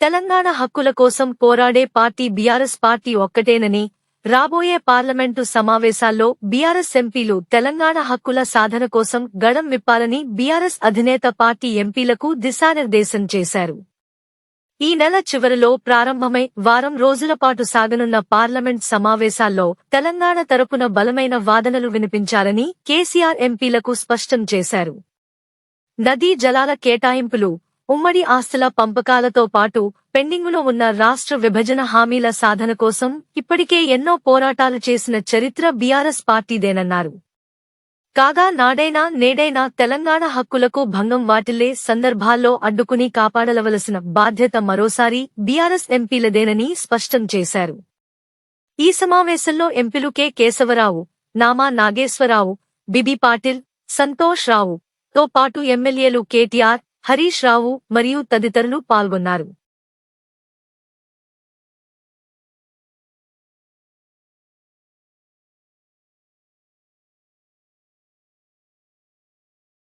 తెలంగాణ హక్కుల కోసం పోరాడే పార్టీ బీఆర్ఎస్ పార్టీ ఒక్కటేనని రాబోయే పార్లమెంటు సమావేశాల్లో బీఆర్ఎస్ ఎంపీలు తెలంగాణ హక్కుల సాధన కోసం గడం విప్పాలని బీఆర్ఎస్ అధినేత పార్టీ ఎంపీలకు దిశానిర్దేశం చేశారు. ఈ నెల చివరిలో ప్రారంభమై వారం రోజుల పాటు సాగనున్న పార్లమెంట్ సమావేశాల్లో తెలంగాణ తరపున బలమైన వాదనలు వినిపించాలని కేసీఆర్ ఎంపీలకు స్పష్టం చేశారు. నదీ జలాల కేటాయింపులు ఉమ్మడి ఆస్తుల పంపకాలతో పాటు పెండింగులో ఉన్న రాష్ట్ర విభజన హామీల సాధన కోసం ఇప్పటికే ఎన్నో పోరాటాలు చేసిన చరిత్ర బీఆర్ఎస్ పార్టీదేనన్నారు. కాగా నాడైనా నేడైనా తెలంగాణ హక్కులకు భంగం వాటిల్లే సందర్భాల్లో అడ్డుకుని కాపాడలవలసిన బాధ్యత మరోసారి బీఆర్ఎస్ ఎంపీలదేనని స్పష్టం చేశారు. ఈ సమావేశంలో ఎంపీలు కె. కేశవరావు నామా నాగేశ్వరరావు బిబి పాటిల్ సంతోష్ రావు తో పాటు ఎమ్మెల్యేలు కేటీఆర్ హరీష్ రావు మరియు తదితరులు పాల్గొన్నారు.